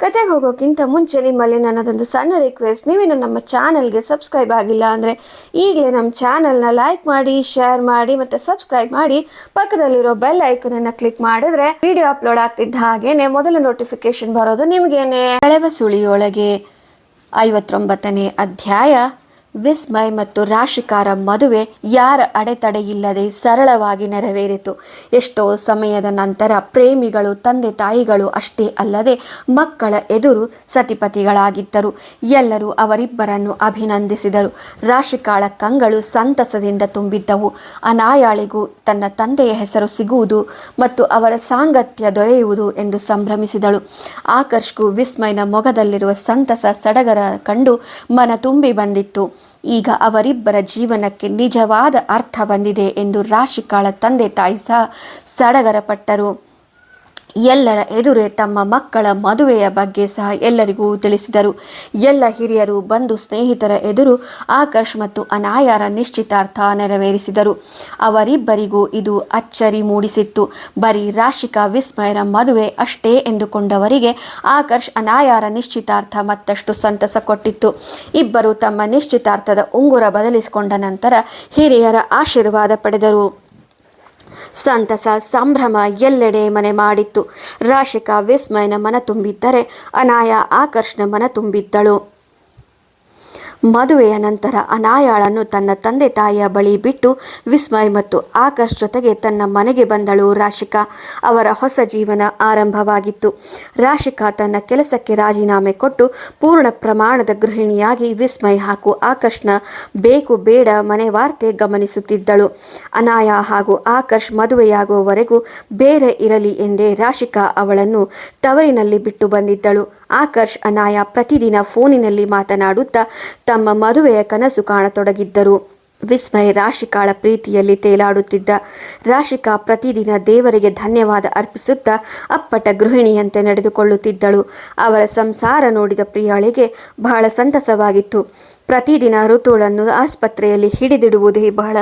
ಕತೆಗೆ ಹೋಗೋಕ್ಕಿಂತ ಮುಂಚೆ ನಿಮ್ಮಲ್ಲಿ ನನ್ನದೊಂದು ಸಣ್ಣ ರಿಕ್ವೆಸ್ಟ್ ನೀವೇನು ನಮ್ಮ ಚಾನಲ್ಗೆ ಸಬ್ಸ್ಕ್ರೈಬ್ ಆಗಿಲ್ಲ ಅಂದರೆ ಈಗಲೇ ನಮ್ಮ ಚಾನಲ್ನ ಲೈಕ್ ಮಾಡಿ ಶೇರ್ ಮಾಡಿ ಮತ್ತು ಸಬ್ಸ್ಕ್ರೈಬ್ ಮಾಡಿ ಪಕ್ಕದಲ್ಲಿರೋ ಬೆಲ್ ಐಕನನ್ನು ಕ್ಲಿಕ್ ಮಾಡಿದ್ರೆ ವಿಡಿಯೋ ಅಪ್ಲೋಡ್ ಆಗ್ತಿದ್ದ ಹಾಗೇನೆ ಮೊದಲ ನೋಟಿಫಿಕೇಶನ್ ಬರೋದು ನಿಮಗೇನೆ. ಕಳೆವ ಸುಳಿಯೊಳಗೆ ಐವತ್ತೊಂಬತ್ತನೇ ಅಧ್ಯಾಯ. ವಿಸ್ಮಯ್ ಮತ್ತು ರಾಶಿಕಾರ ಮದುವೆ ಯಾರ ಅಡೆತಡೆ ಇಲ್ಲದೆ ಸರಳವಾಗಿ ನೆರವೇರಿತು. ಎಷ್ಟೋ ಸಮಯದ ನಂತರ ಪ್ರೇಮಿಗಳು, ತಂದೆ ತಾಯಿಗಳು ಅಷ್ಟೇ ಅಲ್ಲದೆ ಮಕ್ಕಳ ಎದುರು ಸತಿಪತಿಗಳಾಗಿದ್ದರು. ಎಲ್ಲರೂ ಅವರಿಬ್ಬರನ್ನು ಅಭಿನಂದಿಸಿದರು. ರಾಶಿಕಾಳ ಕಂಗಳು ಸಂತಸದಿಂದ ತುಂಬಿದ್ದವು. ಅನಾಯಾಳಿಗೂ ತನ್ನ ತಂದೆಯ ಹೆಸರು ಸಿಗುವುದು ಮತ್ತು ಅವರ ಸಾಂಗತ್ಯ ದೊರೆಯುವುದು ಎಂದು ಸಂಭ್ರಮಿಸಿದಳು. ಆಕರ್ಷ್ಗೂ ವಿಸ್ಮಯ್ನ ಮೊಗದಲ್ಲಿರುವ ಸಂತಸ ಸಡಗರ ಕಂಡು ಮನ ತುಂಬಿ ಬಂದಿತ್ತು. ಈಗ ಅವರಿಬ್ಬರ ಜೀವನಕ್ಕೆ ನಿಜವಾದ ಅರ್ಥ ಬಂದಿದೆ ಎಂದು ರಾಶಿಕಾಳ ತಂದೆ ತಾಯಿ ಸಹ ಸಡಗರಪಟ್ಟರು. ಎಲ್ಲರ ಎದುರೇ ತಮ್ಮ ಮಕ್ಕಳ ಮದುವೆಯ ಬಗ್ಗೆ ಸಹ ಎಲ್ಲರಿಗೂ ತಿಳಿಸಿದರು. ಎಲ್ಲ ಹಿರಿಯರು ಬಂದು ಸ್ನೇಹಿತರ ಎದುರು ಆಕರ್ಷ್ ಮತ್ತು ಅನಾಯಾರ ನಿಶ್ಚಿತಾರ್ಥ ನೆರವೇರಿಸಿದರು. ಅವರಿಬ್ಬರಿಗೂ ಇದು ಅಚ್ಚರಿ ಮೂಡಿಸಿತ್ತು. ಬರೀ ರಾಶಿಕಾ ವಿಸ್ಮಯರ ಮದುವೆ ಅಷ್ಟೇ ಎಂದುಕೊಂಡವರಿಗೆ ಆಕರ್ಷ್ ಅನಾಯಾರ ನಿಶ್ಚಿತಾರ್ಥ ಮತ್ತಷ್ಟು ಸಂತಸ ಕೊಟ್ಟಿತ್ತು. ಇಬ್ಬರು ತಮ್ಮ ನಿಶ್ಚಿತಾರ್ಥದ ಉಂಗುರ ಬದಲಿಸಿಕೊಂಡ ನಂತರ ಹಿರಿಯರ ಆಶೀರ್ವಾದ ಪಡೆದರು. ಸಂತಸ ಸಂಭ್ರಮ ಎಲ್ಲೆಡೆ ಮನೆ ಮಾಡಿತ್ತು. ರಾಶಿಕಾ ವಿಸ್ಮಯನ ಮನ ತುಂಬಿದ್ದರೆ ಅನಾಯ ಆಕರ್ಷಣ ಮನ ತುಂಬಿದ್ದಳು. ಮದುವೆಯ ನಂತರ ಅನಾಯಾಳನ್ನು ತನ್ನ ತಂದೆ ತಾಯಿಯ ಬಳಿ ಬಿಟ್ಟು ವಿಸ್ಮಯ್ ಮತ್ತು ಆಕರ್ಷ್ ಜೊತೆಗೆ ತನ್ನ ಮನೆಗೆ ಬಂದಳು ರಾಶಿಕಾ. ಅವರ ಹೊಸ ಜೀವನ ಆರಂಭವಾಗಿತ್ತು. ರಾಶಿಕಾ ತನ್ನ ಕೆಲಸಕ್ಕೆ ರಾಜೀನಾಮೆ ಕೊಟ್ಟು ಪೂರ್ಣ ಪ್ರಮಾಣದ ಗೃಹಿಣಿಯಾಗಿ ವಿಸ್ಮಯ್ ಹಾಗೂ ಆಕರ್ಷ್ನ ಬೇಕು ಬೇಡ ಮನೆ ವಾರ್ತೆ ಗಮನಿಸುತ್ತಿದ್ದಳು. ಅನಾಯ ಹಾಗೂ ಆಕರ್ಷ್ ಮದುವೆಯಾಗುವವರೆಗೂ ಬೇರೆ ಇರಲಿ ಎಂದೇ ರಾಶಿಕಾ ಅವಳನ್ನು ತವರಿನಲ್ಲಿ ಬಿಟ್ಟು ಬಂದಿದ್ದಳು. ಆಕರ್ಷ್ ಅನಾಯ ಪ್ರತಿದಿನ ಫೋನಿನಲ್ಲಿ ಮಾತನಾಡುತ್ತಾ ತಮ್ಮ ಮದುವೆಯ ಕನಸು ಕಾಣತೊಡಗಿದ್ದರು. ವಿಸ್ಮಯ ರಾಶಿಕಾಳ ಪ್ರೀತಿಯಲ್ಲಿ ತೇಲಾಡುತ್ತಿದ್ದ ರಾಶಿಕಾ ಪ್ರತಿದಿನ ದೇವರಿಗೆ ಧನ್ಯವಾದ ಅರ್ಪಿಸುತ್ತಾ ಅಪ್ಪಟ ಗೃಹಿಣಿಯಂತೆ ನಡೆದುಕೊಳ್ಳುತ್ತಿದ್ದಳು. ಅವರ ಸಂಸಾರ ನೋಡಿದ ಪ್ರಿಯಾಳಿಗೆ ಬಹಳ ಸಂತಸವಾಗಿತ್ತು. ಪ್ರತಿದಿನ ಋತುಗಳನ್ನು ಆಸ್ಪತ್ರೆಯಲ್ಲಿ ಹಿಡಿದಿಡುವುದೇ ಬಹಳ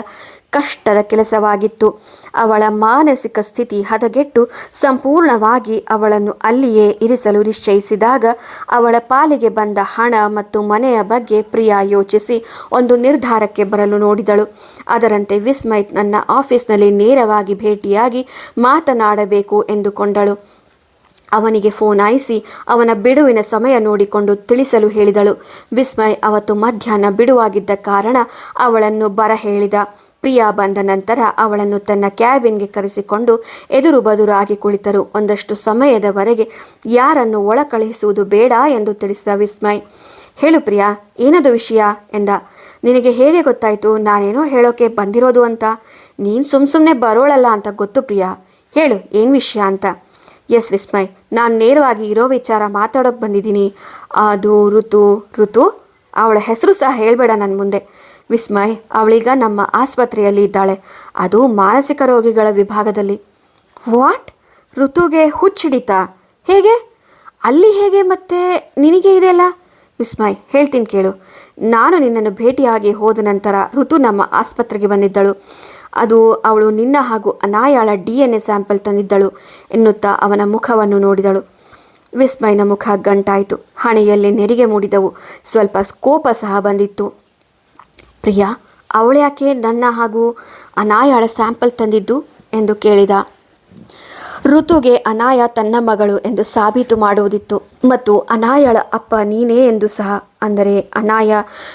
ಕಷ್ಟದ ಕೆಲಸವಾಗಿತ್ತು. ಅವಳ ಮಾನಸಿಕ ಸ್ಥಿತಿ ಹದಗೆಟ್ಟು ಸಂಪೂರ್ಣವಾಗಿ ಅವಳನ್ನು ಅಲ್ಲಿಯೇ ಇರಿಸಲು ನಿಶ್ಚಯಿಸಿದಾಗ ಅವಳ ಪಾಲಿಗೆ ಬಂದ ಹಣ ಮತ್ತು ಮನೆಯ ಬಗ್ಗೆ ಪ್ರಿಯಾ ಯೋಚಿಸಿ ಒಂದು ನಿರ್ಧಾರಕ್ಕೆ ಬರಲು ನೋಡಿದಳು. ಅದರಂತೆ ವಿಸ್ಮಯ್ ನನ್ನ ಆಫೀಸ್ನಲ್ಲಿ ನೇರವಾಗಿ ಭೇಟಿಯಾಗಿ ಮಾತನಾಡಬೇಕು ಎಂದುಕೊಂಡಳು. ಅವನಿಗೆ ಫೋನ್ ಆಯಿಸಿ ಅವನ ಬಿಡುವಿನ ಸಮಯ ನೋಡಿಕೊಂಡು ತಿಳಿಸಲು ಹೇಳಿದಳು. ವಿಸ್ಮಯ್ ಅವತ್ತು ಮಧ್ಯಾಹ್ನ ಬಿಡುವಾಗಿದ್ದ ಕಾರಣ ಅವಳನ್ನು ಬರ ಹೇಳಿದ ಪ್ರಿಯಾ ಬಂದ ನಂತರ ಅವಳನ್ನು ತನ್ನ ಕ್ಯಾಬಿನ್ಗೆ ಕರೆಸಿಕೊಂಡು ಎದುರು ಬದುರಾಗಿ ಕುಳಿತರು. ಒಂದಷ್ಟು ಸಮಯದವರೆಗೆ ಯಾರನ್ನು ಒಳ ಕಳುಹಿಸುವುದು ಬೇಡ ಎಂದು ತಿಳಿಸಿದ ವಿಸ್ಮಯ್. ಹೇಳು ಪ್ರಿಯಾ, ಏನದು ವಿಷಯ? ಎಂದ. ನಿನಗೆ ಹೇಗೆ ಗೊತ್ತಾಯಿತು? ನಾನೇನೋ ಹೇಳೋಕೆ ಬಂದಿರೋದು ಅಂತ. ನೀನು ಸುಮ್ಮ ಸುಮ್ಮನೆ ಬರೋಳಲ್ಲ ಅಂತ ಗೊತ್ತು ಪ್ರಿಯಾ. ಹೇಳು, ಏನು ವಿಷಯ ಅಂತ. ಎಸ್ ವಿಸ್ಮಯ್ ನಾನು ನೇರವಾಗಿ ಇರೋ ವಿಚಾರ ಮಾತಾಡೋಕೆ ಬಂದಿದ್ದೀನಿ. ಅದು ಋತು ಋತು, ಅವಳ ಹೆಸರು ಸಹ ಹೇಳಬೇಡ ನನ್ನ ಮುಂದೆ. ವಿಸ್ಮಯ್ ಅವಳೀಗ ನಮ್ಮ ಆಸ್ಪತ್ರೆಯಲ್ಲಿ ಇದ್ದಾಳೆ. ಅದು ಮಾನಸಿಕ ರೋಗಿಗಳ ವಿಭಾಗದಲ್ಲಿ. ವಾಟ್ ಋತುಗೆ ಹುಚ್ಚಿಡಿತ. ಹೇಗೆ? ಅಲ್ಲಿ ಹೇಗೆ ಮತ್ತೆ ನಿನಗೆ ಇದೆಯಲ್ಲ ವಿಸ್ಮಯ್ ಹೇಳ್ತೀನಿ ಕೇಳು. ನಾನು ನಿನ್ನನ್ನು ಭೇಟಿಯಾಗಿ ಹೋದ ನಂತರ ಋತು ನಮ್ಮ ಆಸ್ಪತ್ರೆಗೆ ಬಂದಿದ್ದಳು. ಅದು ಅವಳು ನಿನ್ನ ಹಾಗೂ ಅನಾಯಾಳ ಡಿ ಎನ್ ಎ ಸ್ಯಾಂಪಲ್ ತಂದಿದ್ದಳು ಎನ್ನುತ್ತಾ ಅವನ ಮುಖವನ್ನು ನೋಡಿದಳು. ವಿಸ್ಮಯನ ಮುಖ ಗಂಟಾಯಿತು. ಹಣೆಯಲ್ಲಿ ನೆರಿಗೆ ಮೂಡಿದವು. ಸ್ವಲ್ಪ ಕೋಪ ಸಹ ಬಂದಿತ್ತು. ಪ್ರಿಯಾ ಅವಳ್ಯಾಕೆ ನನ್ನ ಹಾಗೂ ಅನಾಯಾಳ ಸ್ಯಾಂಪಲ್ ತಂದಿದ್ದು ಎಂದು ಕೇಳಿದ. ಋತುಗೆ ಅನಾಯ ತನ್ನ ಮಗಳು ಎಂದು ಸಾಬೀತು ಮಾಡುವುದಿತ್ತು. ಮತ್ತು ಅನಾಯಳ ಅಪ್ಪ ನೀನೇ ಎಂದು ಸಹ, ಅಂದರೆ ಅನಾಯ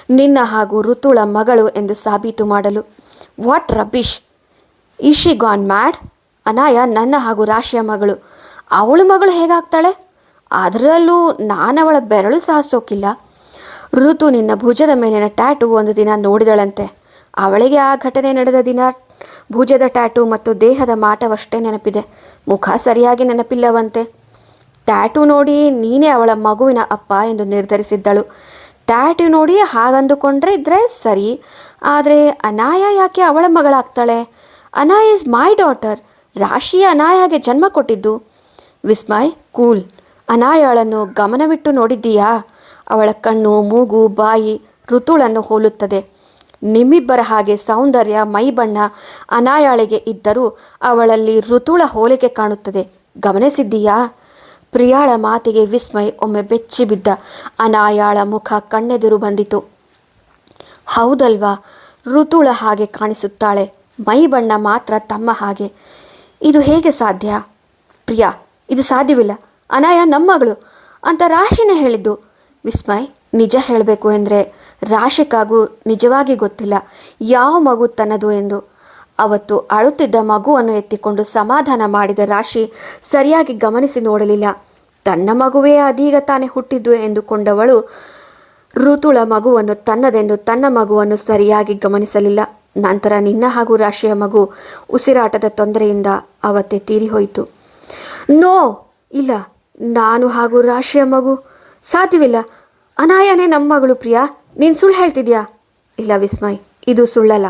ನಿನ್ನ ಹಾಗೂ ಋತುಳ ಮಗಳು ಎಂದು ಸಾಬೀತು ಮಾಡಲು what rubbish is she gone mad Anaya, ನನ್ನ ಹಾಗೂ ರಾಶಿಯ ಮಗಳು. ಅವಳ ಮಗಳು ಹೇಗಾಗ್ತಾಳೆ? ಅದರಲ್ಲೂ ನಾನವಳ ಬೆರಳು ಸಹ ಸೋಕಿಲ್ಲ. ಋತು ನಿನ್ನ ಭುಜದ ಮೇಲಿನ ಟ್ಯಾಟು ಒಂದು ದಿನ ನೋಡಿದಳಂತೆ. ಅವಳಿಗೆ ಆ ಘಟನೆ ನಡೆದ ದಿನ. ಭುಜದ ಟ್ಯಾಟು ಮತ್ತು ದೇಹದ ಮಾಟವಷ್ಟೇ ನೆನಪಿದೆ. ಮುಖ ಸರಿಯಾಗಿ ನೆನಪಿಲ್ಲವಂತೆ. ಟ್ಯಾಟು ನೋಡಿ ನೀನೇ ಅವಳ ಮಗುವಿನ ಅಪ್ಪ ಎಂದು ನಿರ್ಧರಿಸಿದ್ದಳು. ಟ್ಯಾಟು ನೋಡಿ ಹಾಗಂದುಕೊಂಡ್ರೆ ಇದ್ರೆ ಸರಿ. ಆದರೆ ಅನಾಯ ಯಾಕೆ ಅವಳ ಮಗಳಾಗ್ತಾಳೆ? ಅನಾಯ ಇಸ್ ಮೈ ಡಾಟರ್ ರಾಶಿ ಅನಾಯಾಗೆ ಜನ್ಮ ಕೊಟ್ಟಿದ್ದು. ವಿಸ್ಮಯ್ ಕೂಲ್ ಅನಾಯಾಳನ್ನು ಗಮನವಿಟ್ಟು ನೋಡಿದ್ದೀಯಾ? ಅವಳ ಕಣ್ಣು, ಮೂಗು, ಬಾಯಿ, ಋತುಳನ್ನು ಹೋಲುತ್ತದೆ. ನಿಮ್ಮಿಬ್ಬರ ಹಾಗೆ ಸೌಂದರ್ಯ ಮೈಬಣ್ಣ ಅನಾಯಾಳಿಗೆ ಇದ್ದರೂ ಅವಳಲ್ಲಿ ಋತುಳ ಹೋಲಿಕೆ ಕಾಣುತ್ತದೆ. ಗಮನಿಸಿದ್ದೀಯಾ? ಪ್ರಿಯಾಳ ಮಾತಿಗೆ ವಿಸ್ಮಯ್, ಒಮ್ಮೆ ಬೆಚ್ಚಿ ಬಿದ್ದ ಅನಾಯಾಳ ಮುಖ ಕಣ್ಣೆದುರು ಬಂದಿತು. ಹೌದಲ್ವಾ? ಋತುಳ ಹಾಗೆ ಕಾಣಿಸುತ್ತಾಳೆ. ಮೈ ಬಣ್ಣ ಮಾತ್ರ ತಮ್ಮ ಹಾಗೆ. ಇದು ಹೇಗೆ ಸಾಧ್ಯ? ಪ್ರಿಯಾ, ಇದು ಸಾಧ್ಯವಿಲ್ಲ. ಅನಾಯ ನಮ್ಮ ಮಗಳು ಅಂತ ರಾಶಿನೇ ಹೇಳಿದ್ದು. ವಿಸ್ಮಯ್, ನಿಜ ಹೇಳಬೇಕು ಎಂದರೆ ರಾಶಿಕಾಗೂ ನಿಜವಾಗಿ ಗೊತ್ತಿಲ್ಲ. ಯಾವ ಮಗು ತನ್ನದು ಎಂದು. ಅವತ್ತು ಅಳುತ್ತಿದ್ದ ಮಗುವನ್ನು ಎತ್ತಿಕೊಂಡು ಸಮಾಧಾನ ಮಾಡಿದ ರಾಶಿ ಸರಿಯಾಗಿ ಗಮನಿಸಿ ನೋಡಲಿಲ್ಲ. ತನ್ನ ಮಗುವೇ ಅದೀಗ ತಾನೇ ಹುಟ್ಟಿದ್ದು ಎಂದುಕೊಂಡವಳು ಋತುಳ ಮಗುವನ್ನು ತನ್ನದೆಂದು ತನ್ನ ಮಗುವನ್ನು ಸರಿಯಾಗಿ ಗಮನಿಸಲಿಲ್ಲ. ನಂತರ ನಿನ್ನ ಹಾಗೂ ರಾಶಿಯ ಮಗು ಉಸಿರಾಟದ ತೊಂದರೆಯಿಂದ ಅವತ್ತೇ ತೀರಿಹೋಯಿತು. ನೋ, ಇಲ್ಲ, ನಾನು ಹಾಗೂ ರಾಶಿಯ ಮಗು ಸಾಧ್ಯವಿಲ್ಲ. ಅನಾಯನೇ ನಮ್ಮ ಮಗಳು ಪ್ರಿಯಾ, ನೀನು ಸುಳ್ಳು ಹೇಳ್ತಿದ್ಯಾ? ಇಲ್ಲ ವಿಸ್ಮಯ್, ಇದು ಸುಳ್ಳಲ್ಲ.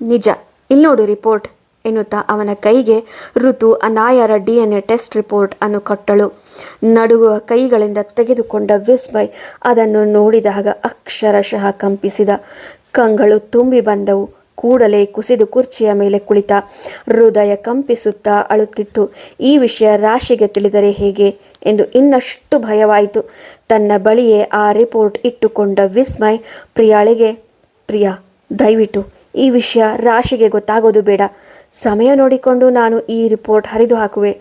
ನಿಜ. ಇಲ್ಲಿ ನೋಡು ರಿಪೋರ್ಟ್ ಎನ್ನುತ್ತಾ ಅವನ ಕೈಗೆ ಋತು ಅನಾಯರ D N A test report ಅನ್ನು ಕೊಟ್ಟಳು. ನಡುಗುವ ಕೈಗಳಿಂದ ತೆಗೆದುಕೊಂಡ ವಿಸ್ಮಯ್ ಅದನ್ನು ನೋಡಿದಾಗ ಅಕ್ಷರಶಃ ಕಂಪಿಸಿದ. ಕಂಗಳು ತುಂಬಿ ಬಂದವು. ಕೂಡಲೇ ಕುಸಿದು ಕುರ್ಚಿಯ ಮೇಲೆ ಕುಳಿತ. ಹೃದಯ ಕಂಪಿಸುತ್ತಾ ಅಳುತ್ತಿತ್ತು. ಈ ವಿಷಯ ರಾಶಿಗೆ ತಿಳಿದರೆ ಹೇಗೆ ಎಂದು ಇನ್ನಷ್ಟು ಭಯವಾಯಿತು. ತನ್ನ ಬಳಿಯೇ ಆ ರಿಪೋರ್ಟ್ ಇಟ್ಟುಕೊಂಡ ವಿಸ್ಮಯ್, ಪ್ರಿಯಾಳಿಗೆ, ಪ್ರಿಯಾ, ದಯವಿಟ್ಟು ಈ ವಿಷಯ ರಾಶಿಗೆ ಗೊತ್ತಾಗೋದು ಬೇಡ. ಸಮಯ ನೋಡಿಕೊಂಡು ನಾನು ಈ ರಿಪೋರ್ಟ್ ಹರಿದು ಹಾಕುವೆ.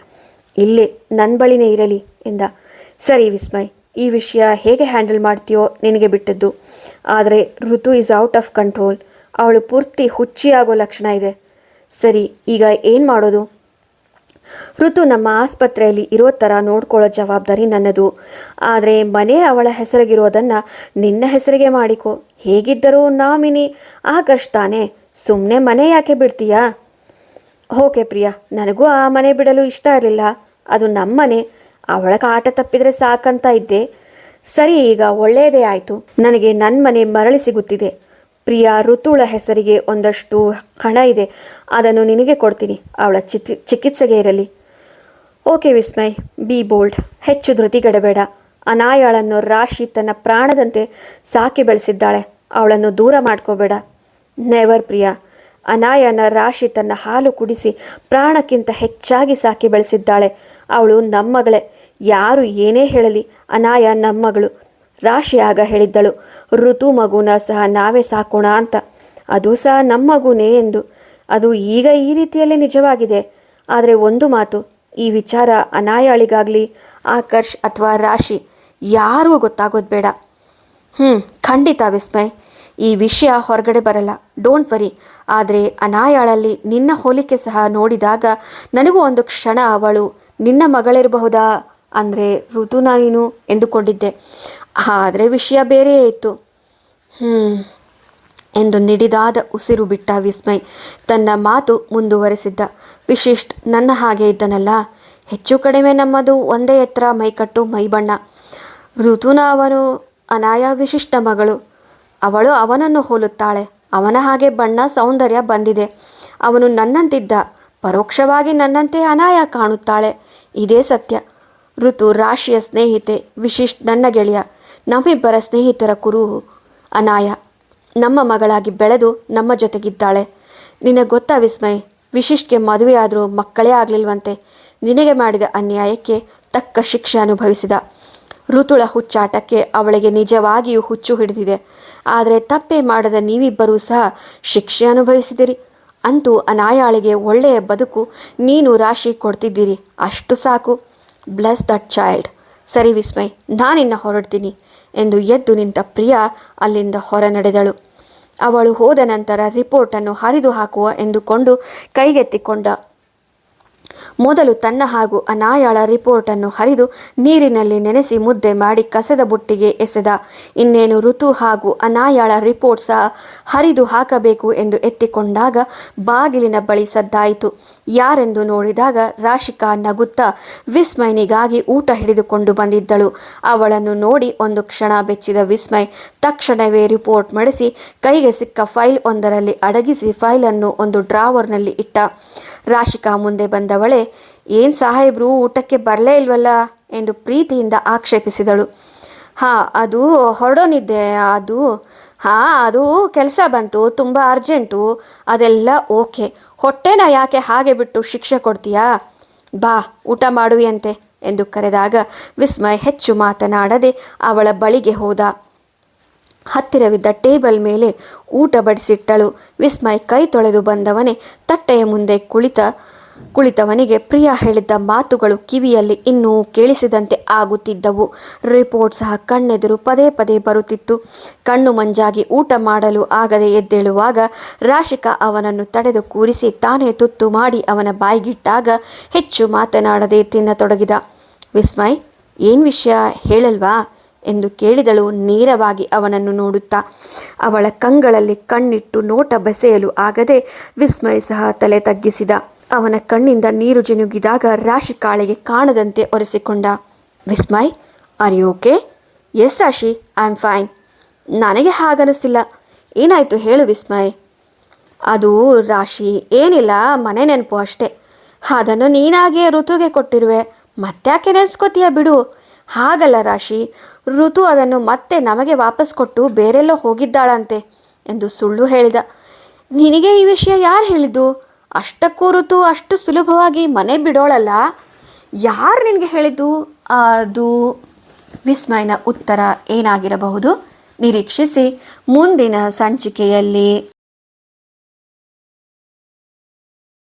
ಇಲ್ಲೇ ನನ್ನ ಬಳಿನೇ ಇರಲಿ ಎಂದ. ಸರಿ ವಿಸ್ಮಯ್, ಈ ವಿಷಯ ಹೇಗೆ ಹ್ಯಾಂಡಲ್ ಮಾಡ್ತೀಯೋ ನಿನಗೆ ಬಿಟ್ಟದ್ದು. ಆದರೆ ಋತು ಈಸ್ ಔಟ್ ಆಫ್ ಕಂಟ್ರೋಲ್ ಅವಳು ಪೂರ್ತಿ ಹುಚ್ಚಿಯಾಗೋ ಲಕ್ಷಣ ಇದೆ. ಸರಿ, ಈಗ ಏನು ಮಾಡೋದು? ಋತು ನಮ್ಮ ಆಸ್ಪತ್ರೆಯಲ್ಲಿ ಇರೋ ಥರ ನೋಡ್ಕೊಳ್ಳೋ ಜವಾಬ್ದಾರಿ ನನ್ನದು. ಆದರೆ ಮನೆ ಅವಳ ಹೆಸರಿಗಿರೋದನ್ನು ನಿನ್ನ ಹೆಸರಿಗೆ ಮಾಡಿಕೊ. ಹೇಗಿದ್ದರೂ ನಾಮಿನಿ. ಆಕರ್ಷ್ ತಾನೆ. ಸುಮ್ಮನೆ ಮನೆ ಯಾಕೆ ಬಿಡ್ತೀಯಾ? ಓಕೆ ಪ್ರಿಯಾ, ನನಗೂ ಆ ಮನೆ ಬಿಡಲು ಇಷ್ಟ ಇರಲಿಲ್ಲ. ಅದು ನಮ್ಮನೆ. ಅವಳ ಕಾಟ ತಪ್ಪಿದರೆ ಸಾಕಂತ ಇದ್ದೆ. ಸರಿ, ಈಗ ಒಳ್ಳೆಯದೇ ಆಯಿತು. ನನಗೆ ನನ್ನ ಮನೆ ಮರಳಿ ಸಿಗುತ್ತಿದೆ. ಪ್ರಿಯಾ ಋತುಳ ಹೆಸರಿಗೆ ಒಂದಷ್ಟು ಹಣ ಇದೆ. ಅದನ್ನು ನಿನಗೆ ಕೊಡ್ತೀನಿ. ಅವಳ ಚಿತ್, ಚಿಕಿತ್ಸೆಗೆ ಇರಲಿ. Okay Vismay, be bold. ಹೆಚ್ಚು ಧೃತಿಗೆಡಬೇಡ. ಅನಾಯಾಳನ್ನು ರಾಶಿ ತನ್ನ ಪ್ರಾಣದಂತೆ ಸಾಕಿ ಬೆಳೆಸಿದ್ದಾಳೆ. ಅವಳನ್ನು ದೂರ ಮಾಡ್ಕೋಬೇಡ. ನೆವರ್ ಪ್ರಿಯಾ, ಅನಾಯನ ರಾಶಿ ತನ್ನ ಹಾಲು ಕುಡಿಸಿ ಪ್ರಾಣಕ್ಕಿಂತ ಹೆಚ್ಚಾಗಿ ಸಾಕಿ ಬೆಳೆಸಿದ್ದಾಳೆ. ಅವಳು ನಮ್ಮಗಳೇ. ಯಾರು ಏನೇ ಹೇಳಲಿ ಅನಾಯ ನಮ್ಮಗಳು. ರಾಶಿ ಆಗ ಹೇಳಿದ್ದಳು. ಋತು ಮಗುನ ಸಹ ನಾವೇ ಸಾಕೋಣ ಅಂತ. ಅದು ಸಹ ನಮ್ಮ ಮಗುನೇ ಎಂದು. ಅದು ಈಗ ಈ ರೀತಿಯಲ್ಲೇ ನಿಜವಾಗಿದೆ. ಆದರೆ ಒಂದು ಮಾತು, ಈ ವಿಚಾರ ಅನಾಯಾಳಿಗಾಗಲಿ, ಆಕರ್ಷ್ ಅಥವಾ ರಾಶಿ, ಯಾರಿಗೂ ಗೊತ್ತಾಗೋದು ಬೇಡ. ಹ್ಞೂ ಖಂಡಿತ ವಿಸ್ಮಯ್. ಈ ವಿಷಯ ಹೊರಗಡೆ ಬರಲ್ಲ. Don't worry. ಆದರೆ ಅನಾಯಾಳಲ್ಲಿ ನಿನ್ನ ಹೋಲಿಕೆ ಸಹ ನೋಡಿದಾಗ ನನಗೂ ಒಂದು ಕ್ಷಣ ಅವಳು ನಿನ್ನ ಮಗಳಿರಬಹುದಾ? ಅಂದರೆ ಋತುನ ನೀನು ಎಂದುಕೊಂಡಿದ್ದೆ. ಆದರೆ ವಿಷಯ ಬೇರೆಯೇ ಇತ್ತು. ಹ್ಞೂ ಎಂದು ನಿಡಿದಾದ ಉಸಿರು ಬಿಟ್ಟ ವಿಸ್ಮಯ್ ತನ್ನ ಮಾತು ಮುಂದುವರೆಸಿದ್ದ. ವಿಶಿಷ್ಟ್, ನನ್ನ ಹಾಗೆ ಇದ್ದನಲ್ಲ. ಹೆಚ್ಚು ಕಡಿಮೆ ನಮ್ಮದು ಒಂದೇ ಎತ್ತರ ಮೈಕಟ್ಟು ಮೈಬಣ್ಣ. ಋತುನ ಅವನು ಅನಾಯ ವಿಶಿಷ್ಟ ಮಗಳು. ಅವಳು ಅವನನ್ನು ಹೋಲುತ್ತಾಳೆ. ಅವನ ಹಾಗೆ ಬಣ್ಣ ಸೌಂದರ್ಯ ಬಂದಿದೆ. ಅವನು ನನ್ನಂತಿದ್ದ. ಪರೋಕ್ಷವಾಗಿ ನನ್ನಂತೆ ಅನಾಯ ಕಾಣುತ್ತಾಳೆ. ಇದೇ ಸತ್ಯ. ಋತು ರಾಶಿಯ ಸ್ನೇಹಿತೆ, ವಿಶಿಷ್ಟ್, ನನ್ನ ಗೆಳೆಯ. ನಮ್ಮಿಬ್ಬರ ಸ್ನೇಹಿತರ ಕುರು ಅನಾಯ. ನಮ್ಮ ಮಗಳಾಗಿ ಬೆಳೆದು ನಮ್ಮ ಜೊತೆಗಿದ್ದಾಳೆ. ನಿನಗೆ ಗೊತ್ತಾ ವಿಸ್ಮಯ್? ವಿಶಿಷ್ಟ್ಗೆ ಮದುವೆಯಾದರೂ ಮಕ್ಕಳೇ ಆಗಲಿಲ್ವಂತೆ. ನಿನಗೆ ಮಾಡಿದ ಅನ್ಯಾಯಕ್ಕೆ ತಕ್ಕ ಶಿಕ್ಷೆ ಅನುಭವಿಸಿದ. ಋತುಳ ಹುಚ್ಚಾಟಕ್ಕೆ ಅವಳಿಗೆ ನಿಜವಾಗಿಯೂ ಹುಚ್ಚು ಹಿಡಿದಿದೆ. ಆದರೆ ತಪ್ಪೇ ಮಾಡದ ನೀವಿಬ್ಬರೂ ಸಹ ಶಿಕ್ಷೆ ಅನುಭವಿಸಿದಿರಿ. ಅಂತೂ ಅನಾಯಾಳಿಗೆ ಒಳ್ಳೆಯ ಬದುಕು ನೀನು ರಾಶಿ ಕೊಡ್ತಿದ್ದೀರಿ. ಅಷ್ಟು ಸಾಕು. Bless that child. ಸರಿ ವಿಸ್ಮಯ್, ನಾನಿನ್ನ ಹೊರಡ್ತೀನಿ. ಎಂದು ಎದ್ದು ನಿಂತ ಪ್ರಿಯಾ ಅಲ್ಲಿಂದ ಹೊರ ನಡೆದಳು ಅವಳು ಹೋದ ನಂತರ ರಿಪೋರ್ಟನ್ನು ಹರಿದು ಹಾಕುವ ಎಂದುಕೊಂಡು ಕೈಗೆತ್ತಿಕೊಂಡ. ಮೊದಲು ತನ್ನ ಹಾಗೂ ಅನಾಯಾಳ ರಿಪೋರ್ಟನ್ನು ಹರಿದು ನೀರಿನಲ್ಲಿ ನೆನೆಸಿ ಮುದ್ದೆ ಮಾಡಿ ಕಸದ ಬುಟ್ಟಿಗೆ ಎಸೆದ. ಇನ್ನೇನು ಋತು ಹಾಗೂ ಅನಾಯಾಳ ರಿಪೋರ್ಟ್ ಸಹ ಹರಿದು ಹಾಕಬೇಕು ಎಂದು ಎತ್ತಿಕೊಂಡಾಗ ಬಾಗಿಲಿನ ಬಳಿ ಸದ್ದಾಯಿತು. ಯಾರೆಂದು ನೋಡಿದಾಗ ರಾಶಿಕಾ ನಗುತ್ತಾ ವಿಸ್ಮಯನಿಗಾಗಿ ಊಟ ಹಿಡಿದುಕೊಂಡು ಬಂದಿದ್ದಳು. ಅವಳನ್ನು ನೋಡಿ ಒಂದು ಕ್ಷಣ ಬೆಚ್ಚಿದ ವಿಸ್ಮಯ್ ತಕ್ಷಣವೇ ರಿಪೋರ್ಟ್ ಮಡಿಸಿ, ಕೈಗೆ ಸಿಕ್ಕ ಫೈಲ್ ಒಂದರಲ್ಲಿ ಅಡಗಿಸಿ ಫೈಲನ್ನು ಒಂದು ಡ್ರಾವರ್ನಲ್ಲಿ ಇಟ್ಟ. ರಾಶಿಕಾ ಮುಂದೆ ಬಂದವಳೆ ಏನು ಸಾಹೇಬ್ರು, ಊಟಕ್ಕೆ ಬರಲೇ ಇಲ್ವಲ್ಲ? ಎಂದು ಪ್ರೀತಿಯಿಂದ ಆಕ್ಷೇಪಿಸಿದಳು. ಹಾ, ಅದು ಹೊರಡೋನಿದ್ದೆ, ಅದು, ಹಾ, ಅದು ಕೆಲಸ ಬಂತು, ತುಂಬ ಅರ್ಜೆಂಟು, ಅದೆಲ್ಲ ಓಕೆ. ಹೊಟ್ಟೆನ ಯಾಕೆ ಹಾಗೆ ಬಿಟ್ಟು ಶಿಕ್ಷೆ ಕೊಡ್ತೀಯಾ? ಬಾ, ಊಟ ಮಾಡುವಿಯಂತೆ, ಎಂದು ಕರೆದಾಗ ವಿಸ್ಮಯ ಹೆಚ್ಚು ಮಾತನಾಡದೆ ಅವಳ ಬಳಿಗೆ ಹೋದ. ಹತ್ತಿರವಿದ್ದ ಟೇಬಲ್ ಮೇಲೆ ಊಟ ಬಡಿಸಿಟ್ಟಳು. ವಿಸ್ಮಯ್ ಕೈ ತೊಳೆದು ಬಂದವನೇ ತಟ್ಟೆಯ ಮುಂದೆ ಕುಳಿತ ಕುಳಿತವನಿಗೆ ಪ್ರಿಯ ಹೇಳಿದ್ದ ಮಾತುಗಳು ಕಿವಿಯಲ್ಲಿ ಇನ್ನೂ ಕೇಳಿಸಿದಂತೆ ಆಗುತ್ತಿದ್ದವು. ರಿಪೋರ್ಟ್ ಸಹ ಕಣ್ಣೆದುರು ಪದೇ ಪದೇ ಬರುತ್ತಿತ್ತು. ಕಣ್ಣು ಮಂಜಾಗಿ ಊಟ ಮಾಡಲು ಆಗದೆ ಎದ್ದೇಳುವಾಗ ರಾಶಿಕಾ ಅವನನ್ನು ತಡೆದು ಕೂರಿಸಿ ತಾನೇ ತುತ್ತು ಮಾಡಿ ಅವನ ಬಾಯಿಗಿಟ್ಟಾಗ ಹೆಚ್ಚು ಮಾತನಾಡದೆ ತಿನ್ನತೊಡಗಿದ. ವಿಸ್ಮಯ್, ಏನು ವಿಷಯ? ಹೇಳಲ್ವಾ? ಎಂದು ಕೇಳಿದಳು ನೇರವಾಗಿ ಅವನನ್ನು ನೋಡುತ್ತಾ. ಅವಳ ಕಂಗಳಲ್ಲಿ ಕಣ್ಣಿಟ್ಟು ನೋಟ ಬೆಸೆಯಲು ಆಗದೆ ವಿಸ್ಮಯ್ ಸಹ ತಲೆ ತಗ್ಗಿಸಿದ. ಅವನ ಕಣ್ಣಿಂದ ನೀರು ಜಿನುಗಿದಾಗ ರಾಶಿ ಕಾಳೆಗೆ ಕಾಣದಂತೆ ಒರೆಸಿಕೊಂಡ Vismay are you okay yes Rashi I am fine ನನಗೆ ಹಾಗನಿಸ್ತಿಲ್ಲ. ಏನಾಯಿತು ಹೇಳು ವಿಸ್ಮಯ್ ಅದು ರಾಶಿ ಏನಿಲ್ಲ, ಮನೆ ನೆನಪು ಅಷ್ಟೇ. ಅದನ್ನು ನೀನಾಗೆ ಋತುಗೆ ಕೊಟ್ಟಿರುವೆ. ಮತ್ತ್ಯಾಕೆ ನೆನೆಸ್ಕೋತೀಯ ಬಿಡು. ಹಾಗಲ್ಲ ರಾಶಿ, ಋತು ಅದನ್ನು ಮತ್ತೆ ನಮಗೆ ವಾಪಸ್ ಕೊಟ್ಟು ಬೇರೆಲ್ಲೋ ಹೋಗಿದ್ದಾಳಂತೆ ಎಂದು ಸುಳ್ಳು ಹೇಳಿದ. ನಿನಗೆ ಈ ವಿಷಯ ಯಾರು ಹೇಳಿದ್ದು? ಅಷ್ಟಕ್ಕೂ ಋತು ಅಷ್ಟು ಸುಲಭವಾಗಿ ಮನೆ ಬಿಡೋಳಲ್ಲ. ಯಾರು ನಿನಗೆ ಹೇಳಿದ್ದು? ಅದು ವಿಸ್ಮಯನ ಉತ್ತರ ಏನಾಗಿರಬಹುದು? ನಿರೀಕ್ಷಿಸಿ. ಮುಂದಿನ ಸಂಚಿಕೆಯಲ್ಲಿ